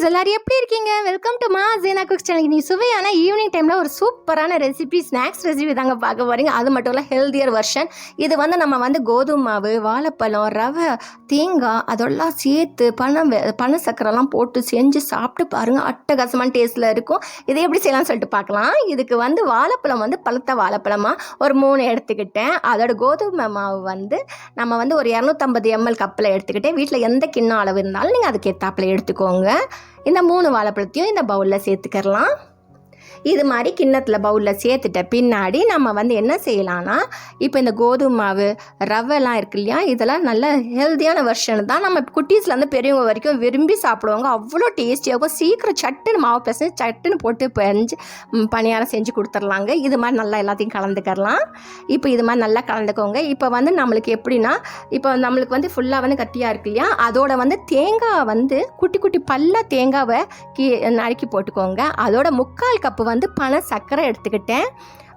Guys எல்லாரும் எப்படி இருக்கீங்க? வெல்கம் டு மா ஜீனா குக்ஸ் சேனல் நீ சுவையான ஈவினிங் டைமில் ஒரு சூப்பரான ரெசிபி ஸ்நாக்ஸ் ரெசிபி தாங்க பார்க்க போகிறீங்க அது மட்டும் இல்லை ஹெல்த்தியர் வெர்ஷன் இது வந்து நம்ம வந்து கோதுமை மாவு வாழைப்பழம் ரவை தேங்காய் அதெல்லாம் சேர்த்து பணம் பன சக்கரைலாம் போட்டு செஞ்சு சாப்பிட்டு பாருங்கள் அட்டகாசமான டேஸ்ட்டில் இருக்கும். இதை எப்படி செய்யலாம்னு சொல்லிட்டு பார்க்கலாம். இதுக்கு வந்து வாழைப்பழம் வந்து பழுத்த வாழைப்பழமாக ஒரு மூணு எடுத்துக்கிட்டேன். அதோட கோதுமை மாவு வந்து நம்ம வந்து ஒரு இரநூத்தம்பது எம்எல் கப்பில் எடுத்துக்கிட்டேன். வீட்டில் எந்த கிண்ணம் அளவு இருந்தாலும் நீங்கள் அதுக்கு ஏத்தாப்புல எடுத்துக்கோங்க. இந்த மூணு வாழைப்பழத்தையும் இந்த பவுலில் சேர்த்துக்கிறலாம். இது மாதிரி கிண்ணத்தில் பவுலில் சேர்த்துட்ட பின்னாடி நம்ம வந்து என்ன செய்யலாம்னா இப்போ இந்த கோதுமை மாவு ரவைலாம் இருக்கு இல்லையா இதெல்லாம் நல்ல ஹெல்த்தியான வெர்ஷன் தான். நம்ம குட்டீஸ்லேருந்து பெரியவங்க வரைக்கும் விரும்பி சாப்பிடுவாங்க. அவ்வளோ டேஸ்டியாகும் சீக்கிரம் சட்டுன்னு மாவு பிசைஞ்சு சட்டுன்னு போட்டு பெஞ்சு பணியாரம் செஞ்சு கொடுத்துர்லாங்க. இது மாதிரி நல்லா எல்லாத்தையும் கலந்துக்கிறலாம் இப்போ இது மாதிரி நல்லா கலந்துக்கோங்க. இப்போ வந்து நம்மளுக்கு எப்படின்னா இப்போ நம்மளுக்கு வந்து ஃபுல்லாக வந்து கட்டியாக இருக்கு இல்லையா அதோட வந்து தேங்காய் வந்து குட்டி குட்டி பல்ல தேங்காவை கீ நறுக்கி போட்டுக்கோங்க. அதோட முக்கால் கப்பு வந்து பனை சர்க்கரை எடுத்துக்கிட்டேன்.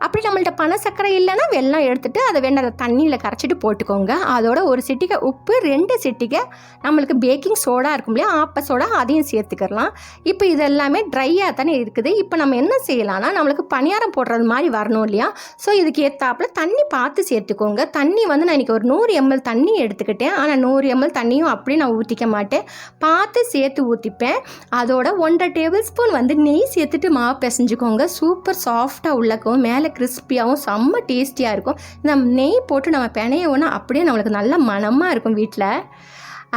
அப்படி நம்மள்ட்ட பனை சர்க்கரை இல்லைன்னா வெள்ளம் எடுத்துட்டு அதை வேணா அதை தண்ணியில் கரைச்சிட்டு போட்டுக்கோங்க. அதோட ஒரு சிட்டிக்க உப்பு ரெண்டு சிட்டிகை நம்மளுக்கு பேக்கிங் சோடா இருக்கும் இல்லையா ஆப்ப சோடா அதையும் சேர்த்துக்கலாம். இப்போ இது எல்லாமே ட்ரையாக தானே இருக்குது. இப்போ நம்ம என்ன செய்யலாம்னா நம்மளுக்கு பணியாரம் போடுறது மாதிரி வரணும் இல்லையா? ஸோ இதுக்கு ஏற்றாப்புல தண்ணி பார்த்து சேர்த்துக்கோங்க. தண்ணி வந்து நான் இன்றைக்கி ஒரு நூறு எம்எல் தண்ணி எடுத்துக்கிட்டேன். ஆனால் நூறு எம்எல் தண்ணியும் அப்படியே நான் ஊற்றிக்க மாட்டேன். பார்த்து சேர்த்து ஊற்றிப்பேன் அதோட ஒன்றரை டேபிள் ஸ்பூன் வந்து நெய் சேர்த்துட்டு மாவு பிசைஞ்சுக்கோங்க. சூப்பர் சாஃப்டாக உள்ளக்கும். மேலே கிறிஸ்பியாகவும் செம்ம டேஸ்டியாக இருக்கும். இந்த நெய் போட்டு நம்ம பிணையோன்னா அப்படியே நம்மளுக்கு நல்ல மணமாக இருக்கும் வீட்டில்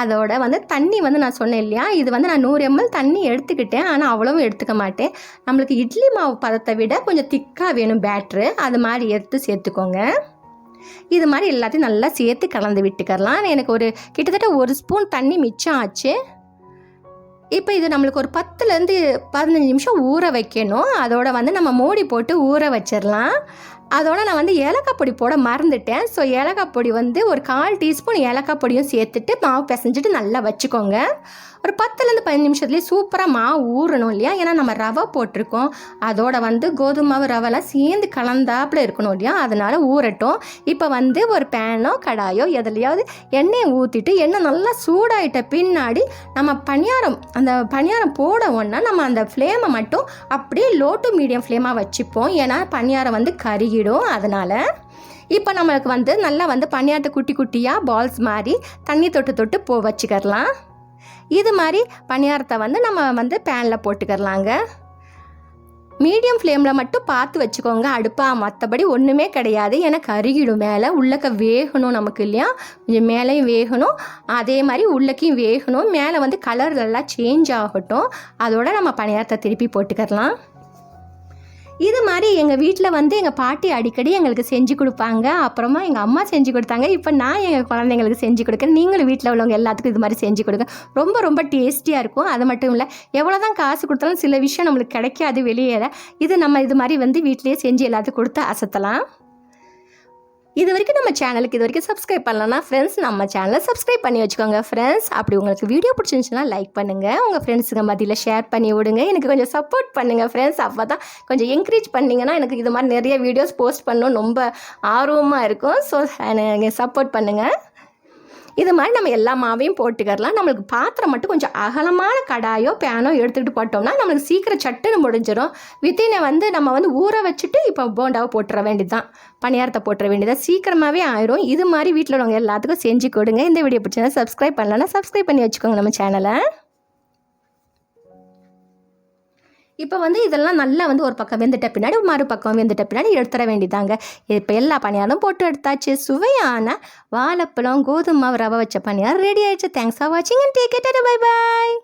அதோட வந்து தண்ணி வந்து நான் சொன்னேன் இல்லையா? இது வந்து நான் நூறு எம்எல் தண்ணி எடுத்துக்கிட்டேன். ஆனால் அவ்வளவும் எடுத்துக்க மாட்டேன். நம்மளுக்கு இட்லி மாவு பதத்தை விட கொஞ்சம் திக்காக வேணும் பேட்ரு அது மாதிரி எடுத்து சேர்த்துக்கோங்க. இது மாதிரி எல்லாத்தையும் நல்லா சேர்த்து கலந்து விட்டுக்கரலாம் எனக்கு ஒரு கிட்டத்தட்ட ஒரு ஸ்பூன் தண்ணி மிச்சம் ஆச்சு. இப்போ இது நம்மளுக்கு ஒரு பத்துலேருந்து பதினஞ்சு நிமிஷம் ஊற வைக்கணும். அதோட வந்து நம்ம மூடி போட்டு ஊற வச்சிடலாம். அதோட நான் வந்து ஏலக்காய் பொடி போட மறந்துட்டேன். ஸோ ஏலக்காய் பொடி வந்து ஒரு கால் டீஸ்பூன் ஏலக்காய் பொடியும் சேர்த்துட்டு மாவு பிசைஞ்சிட்டு நல்லா வச்சுக்கோங்க. ஒரு பத்துலேருந்து பதினஞ்சு நிமிஷத்துலேயே சூப்பராக மாவு ஊறணும் இல்லையா? ஏன்னா நம்ம ரவை போட்டிருக்கோம். அதோட வந்து கோதுமை மாவு ரவைலாம் சேர்ந்து கலந்தாப்புல இருக்கணும் இல்லையா? அதனால் ஊறட்டும். இப்போ வந்து ஒரு பேனோ கடாயோ எதுலையாவது எண்ணெயை ஊற்றிட்டு எண்ணெய் நல்லா சூடாயிட்ட பின்னாடி நம்ம பணியாரம் அந்த பணியாரம் போட ஒன்றா நம்ம அந்த ஃப்ளேமை மட்டும் அப்படியே லோ டு மீடியம் ஃப்ளேமாக வச்சுப்போம். ஏன்னா பணியாரம் வந்து கருகிடும் அதனால் இப்போ நம்மளுக்கு வந்து நல்லா வந்து பணியாரத்தை குட்டி குட்டியாக பால்ஸ் மாதிரி தண்ணி தொட்டு தொட்டு போ வச்சுக்கிறலாம். இது மாதிரி பணியாரத்தை வந்து நம்ம வந்து பேனில் போட்டுக்கிறலாங்க. மீடியம் ஃப்ளேமில் மட்டும் பார்த்து வச்சுக்கோங்க. அடுப்பாக மற்றபடி ஒன்றுமே கிடையாது. ஏன்னா கருகிடும் மேலே உள்ளக்க வேகணும் நமக்கு இல்லையா? கொஞ்சம் மேலேயும் வேகணும். அதே மாதிரி உள்ளக்கையும் வேகணும். மேலே வந்து கலர் எல்லாம் சேஞ்ச் ஆகட்டும். அதோட நம்ம பணியாரத்தை திருப்பி போட்டுக்கலாம் இது மாதிரி எங்கள் வீட்டில் வந்து எங்கள் பாட்டி அடிக்கடி எங்களுக்கு செஞ்சு கொடுப்பாங்க. அப்புறமா எங்கள் அம்மா செஞ்சு கொடுத்தாங்க. இப்போ நான் எங்கள் குழந்தைங்களுக்கு செஞ்சு கொடுக்குறேன். நீங்களும் வீட்டில் உள்ளவங்க எல்லாத்துக்கும் இது மாதிரி செஞ்சு கொடுங்க. ரொம்ப ரொம்ப டேஸ்டியாக இருக்கும். அது மட்டும் இல்லை எவ்வளோ தான் காசு கொடுத்தாலும் சில விஷயம் நம்மளுக்கு கிடைக்காது வெளியேற. இது நம்ம இது மாதிரி வந்து வீட்டிலேயே செஞ்சு எல்லாத்துக்கும் கொடுத்து அசத்தலாம். இது வரைக்கும் நம்ம சேனலுக்கு இது வரைக்கும் சப்ஸ்கிரைப் பண்ணலன்னா ஃப்ரெண்ட்ஸ் நம்ம சேனலை சப்ஸ்கிரைப் பண்ணி வச்சுக்கோங்க. ஃப்ரெண்ட்ஸ் அப்படி உங்களுக்கு வீடியோ பிடிச்சிருந்துச்சுன்னா லைக் பண்ணுங்கள் உங்கள் ஃப்ரெண்ட்ஸுங்க மத்தியில் ஷேர் பண்ணி விடுங்க. எனக்கு கொஞ்சம் சப்போர்ட் பண்ணுங்கள் ஃப்ரெண்ட்ஸ் அப்போ தான் கொஞ்சம் என்கரேஜ் பண்ணிங்கன்னா எனக்கு இது மாதிரி நிறைய வீடியோஸ் போஸ்ட் பண்ணணும் ரொம்ப ஆர்வமாக இருக்கும். ஸோ சப்போர்ட் பண்ணுங்கள் இது மாதிரி நம்ம எல்லா மாவையும் போட்டுக்கிறலாம். நம்மளுக்கு பாத்திரம் மட்டும் கொஞ்சம் அகலமான கடாயோ பேனோ எடுத்துக்கிட்டு போட்டோம்னா நம்மளுக்கு சீக்கிரம் சட்டுன்னு முடிஞ்சிடும் வித்தினை வந்து நம்ம வந்து ஊற வச்சுட்டு இப்போ போண்டாவை போட்டுற வேண்டியதுதான். பணியாரத்தை போட்டுற வேண்டியதான் சீக்கிரமாகவே ஆயிரும். இது மாதிரி வீட்டில் உள்ளவங்க எல்லாத்துக்கும் செஞ்சு கொடுங்க. இந்த வீடியோ பிடிச்சா சப்ஸ்கிரைப் பண்ணலன்னா சப்ஸ்கிரைப் பண்ணி வச்சுக்கோங்க நம்ம சேனலை இப்போ வந்து இதெல்லாம் நல்லா வந்து ஒரு பக்கம் வெந்துட்ட பின்னாடி மறுபக்கம் வெந்துட்ட பின்னாடி எடுத்துட வேண்டியதாங்க. இப்போ எல்லா பணியாரம் போட்டு எடுத்தாச்சு. சுவையான வாழைப்பழம் கோதுமை ரவை வச்ச பணியார் ரெடி ஆயிடுச்சு. தேங்க்ஸ் ஃபார் வாட்சிங் and take it bye bye